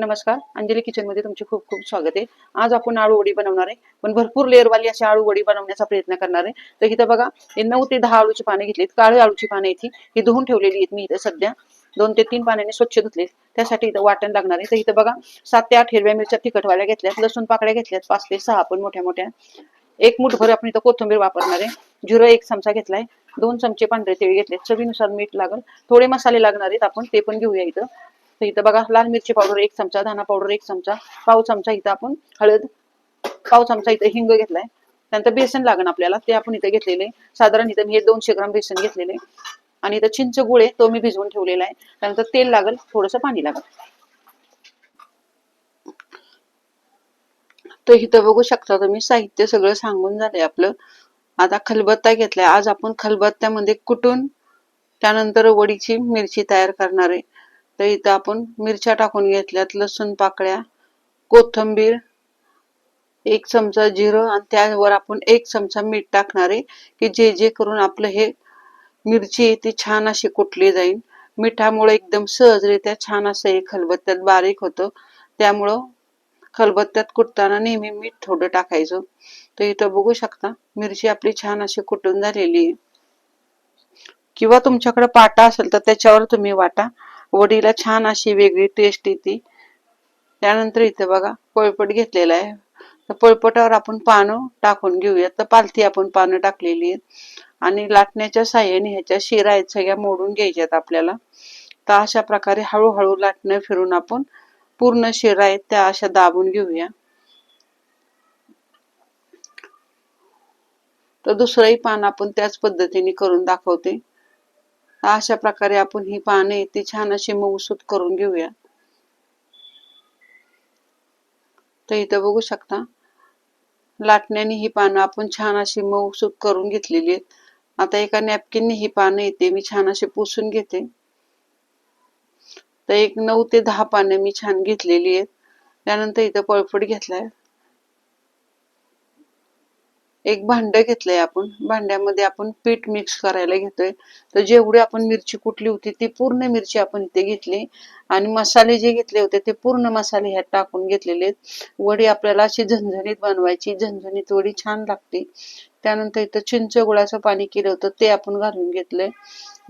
नमस्कार. अंजली किचनमध्ये तुमचे खूप खूप स्वागत आहे. आज आपण आळू वडी बनवणार आहे. पण भरपूर लेअरवाली अशी आळू वडी बनवण्याचा प्रयत्न करणार आहे. तर इथं बघा हे नऊ ते दहा आळूची पाने घेतलीत काळी आळूची पाने इथे. ही धुवून ठेवलेली आहेत मी इथं सध्या. दोन ते तीन पाण्याने स्वच्छ धुतले त्यासाठी इथं वाटण लागणार आहे. तर इथं बघा सात ते आठ हिरव्या मिरच्या तिखटवाल्या घेतल्यात. लसूण पाकळ्या घेतल्यात. पाच ते सहा पण मोठ्या मोठ्या. एक मुठभर आपण इथं कोथिंबीर वापरणार आहे. जिरं एक चमचा घेतलाय. दोन चमचे पांढरे तेल घेतले चवीनुसार मीठ लागल. थोडे मसाले लागणार आहेत आपण ते पण घेऊया इथं. तर इथं बघा लाल मिरची पावडर एक चमचा धना पावडर एक चमचा पाव चमचा इथं आपण हळद पाव चमचा इथं हिंग घेतलाय. त्यानंतर बेसन लागण आपल्याला ते आपण इथं घेतलेले. साधारण इथं मी हे दोनशे ग्राम बेसन घेतलेले. आणि इथं चिंच गुळे तो मी भिजवून ठेवलेला आहे. त्यानंतर तेल लागल थोडस पाणी लागल. तर इथं बघू शकता तुम्ही साहित्य सगळं सांगून झालंय आपलं. आता खलबत्ता घेतलाय. आज आपण खलबत्त्यामध्ये कुटून त्यानंतर वडीची मिरची तयार करणार आहे. तर इथं आपण मिरच्या टाकून घेतल्यात लसूण पाकळ्या कोथंबीर एक चमचा जिरं आणि त्यावर आपण एक चमचा मीठ टाकणार आहे की जे जे करून आपलं हे मिरची आहे ती छान अशी कुटली जाईल. मिठामुळे एकदम सहजरित्या छान असं हे खलबत्त्यात बारीक होतं. त्यामुळं खलबत्त्यात कुटताना नेहमी मीठ थोडं टाकायचं. तर इथं बघू शकता मिरची आपली छान अशी कुटून झालेली आहे. किंवा तुमच्याकडे पाटा असेल तर त्याच्यावर तुम्ही वाटा. वडीला छान अशी वेगळी टेस्ट येते. त्यानंतर इथं बघा पळपट घेतलेला आहे. तर पळपटावर आपण पानं टाकून घेऊया तर पालथी आपण पानं टाकलेली आहेत. आणि लाटण्याच्या साह्याने ह्याच्या शिरा आहेत सगळ्या मोडून घ्यायच्यात आपल्याला. तर अशा प्रकारे हळूहळू लाटणं फिरून आपण पूर्ण शिरा आहेत त्या अशा दाबून घेऊया. तर दुसरंही पान आपण त्याच पद्धतीने करून दाखवते. अशा प्रकारे आपण ही पाने ती छान अशी मऊसूत करून घेऊया. तर इथं बघू शकता लाटण्याने ही पानं आपण छान अशी मऊसूत करून घेतलेली आहेत. आता एका नॅपकिनने ही पानं येते मी छान अशी पुसून घेते. तर एक नऊ ते दहा पानं मी छान घेतलेली आहेत. त्यानंतर इथं पळफट घेतलाय. एक भांड घेतलंय आपण. भांड्यामध्ये आपण पीठ मिक्स करायला घेतोय. तर जेवढी आपण मिरची कुटली होती ती पूर्ण मिरची आपण इथे घेतली. आणि मसाले जे घेतले होते ते पूर्ण मसाले ह्यात टाकून घेतलेले वडी आपल्याला अशी झणझणीत बनवायची. झणझणीत वडी छान लागते. त्यानंतर इथं चिंच गुळाचं पाणी केलं होतं ते आपण घालून घेतलंय.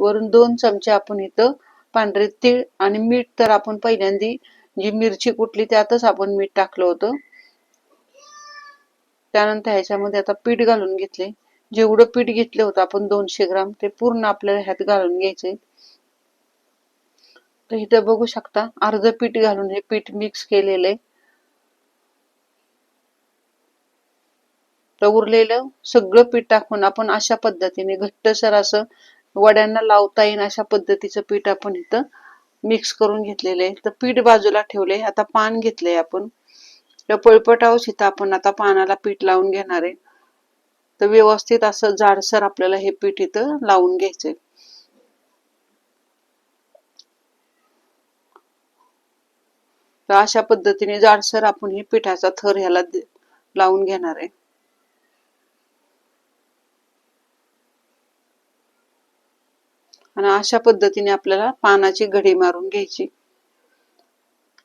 वरून दोन चमचे आपण इथं पांढरे तीळ आणि मीठ. तर आपण पहिल्यांदी जी मिरची कुटली त्यातच आपण मीठ टाकलं होतं. त्यानंतर ह्याच्यामध्ये आता पीठ घालून घेतले. जेवढं पीठ घेतलं होतं आपण दोनशे ग्राम ते पूर्ण आपल्याला ह्यात घालून घ्यायचे. तर इथं बघू शकता अर्ध पीठ घालून हे पीठ मिक्स केलेलं. आहे तर उरलेलं सगळं पीठ टाकून आपण अशा पद्धतीने घट्टसर असं वड्यांना लावता येईल अशा पद्धतीचं पीठ आपण इथं मिक्स करून घेतलेलं आहे. तर पीठ बाजूला ठेवले आता पान घेतलंय आपण. या पळपटावच इथं आपण आता पानाला पीठ लावून घेणार आहे. तर व्यवस्थित असं जाडसर आपल्याला हे पीठ इथं लावून घ्यायचंय. तर अशा पद्धतीने जाडसर आपण हे पिठाचा थर ह्याला लावून घेणार आहे. आणि अशा पद्धतीने आपल्याला पानाची घडी मारून घ्यायची.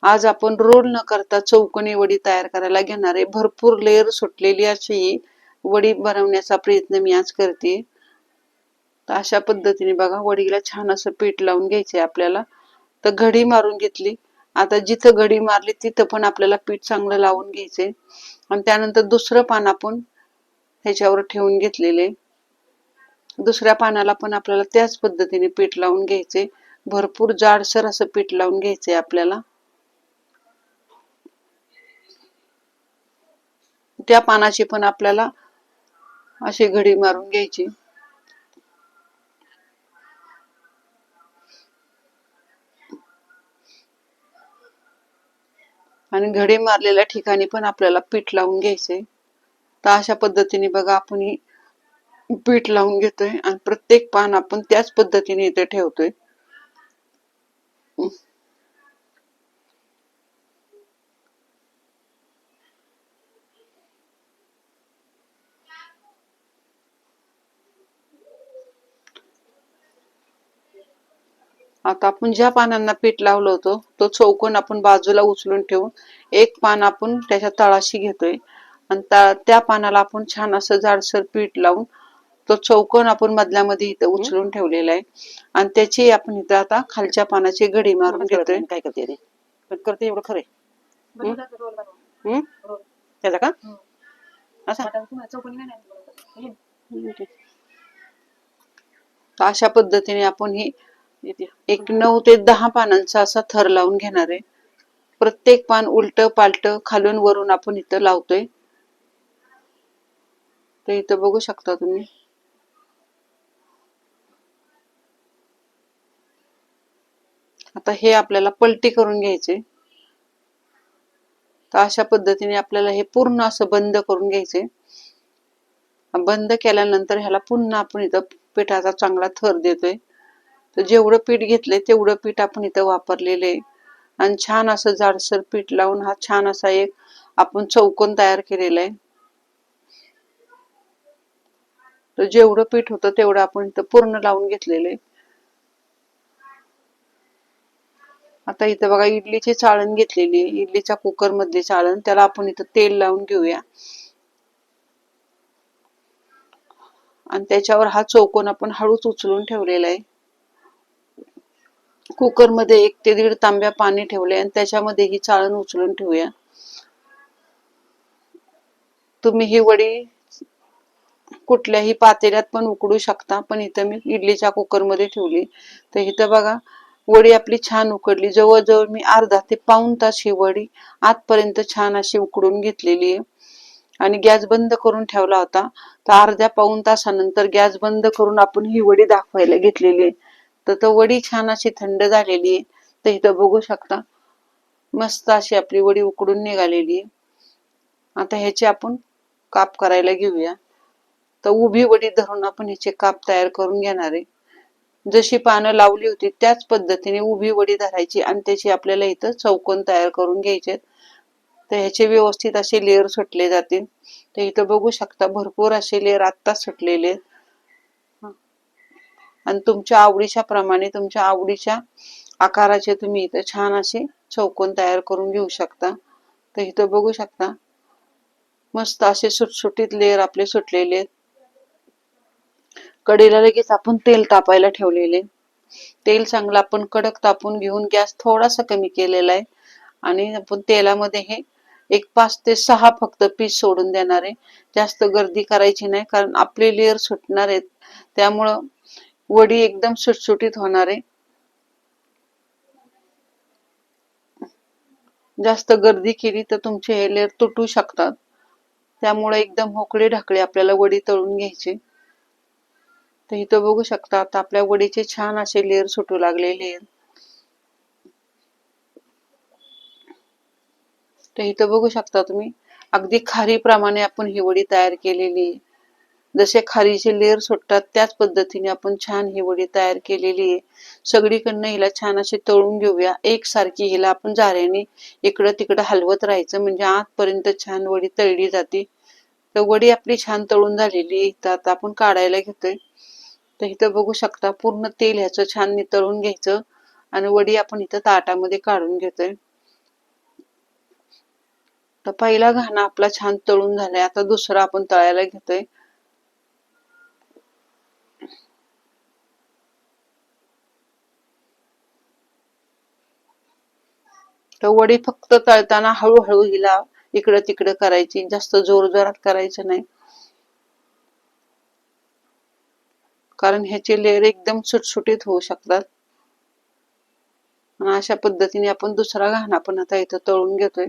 आज आपण रोल न करता चौकोनी वडी तयार करायला घेणार आहे. भरपूर लेअर सुटलेली अशी वडी बनवण्याचा प्रयत्न मी आज करते. तर अशा पद्धतीने बघा वडीला छान असं पीठ लावून घ्यायचंय आपल्याला. तर घडी मारून घेतली. आता जिथं घडी मारली तिथं पण आपल्याला पीठ चांगलं लावून घ्यायचंय. आणि त्यानंतर दुसरं पान आपण ह्याच्यावर ठेवून घेतलेले दुसऱ्या पानाला पण आपल्याला त्याच पद्धतीने पीठ लावून घ्यायचे भरपूर जाडसर असं पीठ लावून घ्यायचंय आपल्याला. त्या पानाची पण आपल्याला अशी घडी मारून घ्यायची. आणि घडी मारलेल्या ठिकाणी पण आपल्याला पीठ लावून घ्यायचंय. तर अशा पद्धतीने बघा आपण ही पीठ लावून घेतोय आणि प्रत्येक पान आपण त्याच पद्धतीने इथे ठेवतोय. आता आपण ज्या पानांना पीठ लावलं होतं तो चौकोन आपण बाजूला उचलून ठेवून एक पान आपण त्याच्या तळाशी घेतोय. आणि त्या- त्या पानाला आपण छान असं जाडसर पीठ लावून तो चौकोन आपण मधल्या मध्ये इथं उचलून ठेवलेला आहे. आणि त्याची आपण इथं आता खालच्या पानाची घडी मारून घेतोय. काय करते पण करते एवढं खरंय हम्म? त्याचा का? असा? अशा पद्धतीने आपण ही एक नऊ ते दहा पानांचा असा थर लावून घेणार आहे. प्रत्येक पान उलट पालट खालून वरून आपण इथं लावतोय. तर इथं बघू शकता तुम्ही. आता हे आपल्याला पलटी करून घ्यायचे. तर अशा पद्धतीने आपल्याला हे पूर्ण असं बंद करून घ्यायचे. बंद केल्यानंतर ह्याला पुन्हा आपण इथं पिठाचा चांगला थर देतोय. तर जेवढं पीठ घेतलंय तेवढं पीठ आपण इथं वापरलेलं आहे. आणि छान असं जाडसर पीठ लावून हा छान असा एक आपण चौकोन तयार केलेला आहे. तर जेवढं पीठ होतं तेवढं आपण इथं पूर्ण लावून घेतलेलं आहे. आता इथं बघा इडलीची चाळण घेतलेली आहे. इडलीच्या कुकर मधली चाळण त्याला आपण इथं तेल लावून घेऊया. आणि त्याच्यावर हा चौकोन आपण हळूच उचलून ठेवलेला आहे. कुकरमध्ये एक ते दीड तांब्या पाणी ठेवले आणि त्याच्यामध्ये ही चाळण उचलून ठेवूया. तुम्ही ही वडी कुठल्याही पातेल्यात पण उकडू शकता पण इथं मी इडलीच्या कुकरमध्ये ठेवली. तर इथं बघा वडी आपली छान उकडली. जवळजवळ मी अर्धा ते पाऊण तास ही वडी आतपर्यंत छान अशी उकडून घेतलेली आहे. आणि गॅस बंद करून ठेवला होता. तर अर्ध्या पाऊण तासानंतर गॅस बंद करून आपण ही वडी दाखवायला घेतलेली आहे. तर तो वडी छान अशी थंड झालेली आहे. तर इथं बघू शकता मस्त अशी आपली वडी उकडून निघालेली आहे. आता ह्याची आपण काप करायला घेऊया. तर उभी वडी धरून आपण ह्याचे काप तयार करून घेणार आहे. जशी पानं लावली होती त्याच पद्धतीने उभी वडी धरायची आणि त्याची आपल्याला इथं चौकोन तयार करून घ्यायचे तर ह्याचे व्यवस्थित असे लेअर सुटले जातील. तर इथं बघू शकता भरपूर असे लेअर आत्ताच सुटलेले आहेत. आणि तुमच्या आवडीच्या प्रमाणे तुमच्या आवडीच्या आकाराचे तुम्ही इथं छान असे चौकोन तयार करून घेऊ शकता. तर इथं बघू शकता. मस्त असे सुटसुटीत लेअर आपले सुटलेले आहेत. कढईला लगेच आपण तेल तापायला ठेवलेले. तेल चांगलं आपण कडक तापून घेऊन गॅस थोडासा कमी केलेला आहे. आणि आपण तेलामध्ये हे एक पाच ते सहा फक्त पीस सोडून देणार आहे. जास्त गर्दी करायची नाही कारण आपले लेअर सुटणार आहेत. त्यामुळं वडी एकदम सुटसुटीत होणार आहे. जास्त गर्दी केली तर तुमचे हे लेअर तुटू शकतात. त्यामुळे एकदम मोकळे ढाकळे आपल्याला वडी तळून घ्यायची. तर इथं बघू शकता आता आपल्या वडीचे छान असे लेअर सुटू लागलेले आहेत तर इथं बघू शकता तुम्ही अगदी खारी प्रमाणे आपण ही वडी तयार केलेली आहे. जसे खारीचे लेअर सुटतात त्याच पद्धतीने आपण छान ही वडी तयार केलेली आहे. सगळीकडनं हिला छान अशी तळून घेऊया. एकसारखी हिला आपण झाऱ्याने इकडं तिकडं हलवत राहायचं. म्हणजे आतपर्यंत छान वडी तळली जाते. तर वडी आपली छान तळून झालेली आहे. तर आता आपण काढायला घेतोय. तर इथं बघू शकता पूर्ण तेल ह्याचं छान नितळून घ्यायचं. आणि वडी आपण इथं ताटामध्ये काढून घेतोय. तर पहिला घाणा आपला छान तळून झालाय. आता दुसरा आपण तळायला घेतोय. तर वडी फक्त तळताना हळूहळू हिला इकडं तिकडं करायची जास्त जोर जोरात करायचं नाही. कारण ह्याचे लेअर एकदम सुटसुटीत होऊ शकतात. आणि अशा पद्धतीने आपण दुसरा घाणा पण आता इथं तळून घेतोय.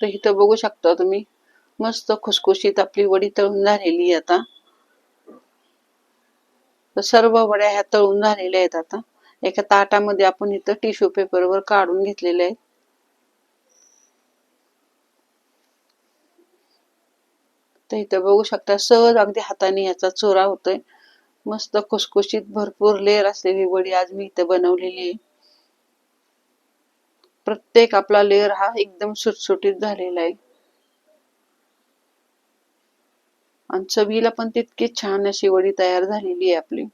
तर इथं बघू शकता तुम्ही. मस्त खुसखुशीत आपली वडी तळून झालेली आहे आता. तर सर्व वड्या ह्या तळून झालेल्या आहेत आता. एका ताटामध्ये आपण इथं टिश्यू पेपरवर काढून घेतलेले आहेत. तर इथं बघू शकता सहज अगदी हाताने याचा चोरा होतोय. मस्त खुसखुशीत भरपूर लेअर असलेली वडी आज मी इथं बनवलेली आहे. प्रत्येक आपला लेअर हा एकदम सुटसुटीत झालेला आहे. आणि चवीला पण तितकी छान अशी वडी तयार झालेली आहे आपली.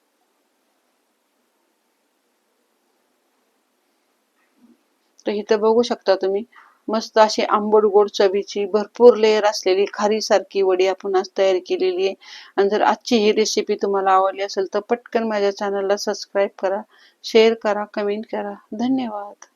तर इथं बघू शकता तुम्ही मस्त अशी आंबट गोड चवीची भरपूर लेअर असलेली खारी सारखी वडी आपण आज तयार केलेली आहे. आणि जर आजची ही रेसिपी तुम्हाला आवडली असेल तर पटकन माझ्या चॅनलला सबस्क्राईब करा शेअर करा कमेंट करा. धन्यवाद.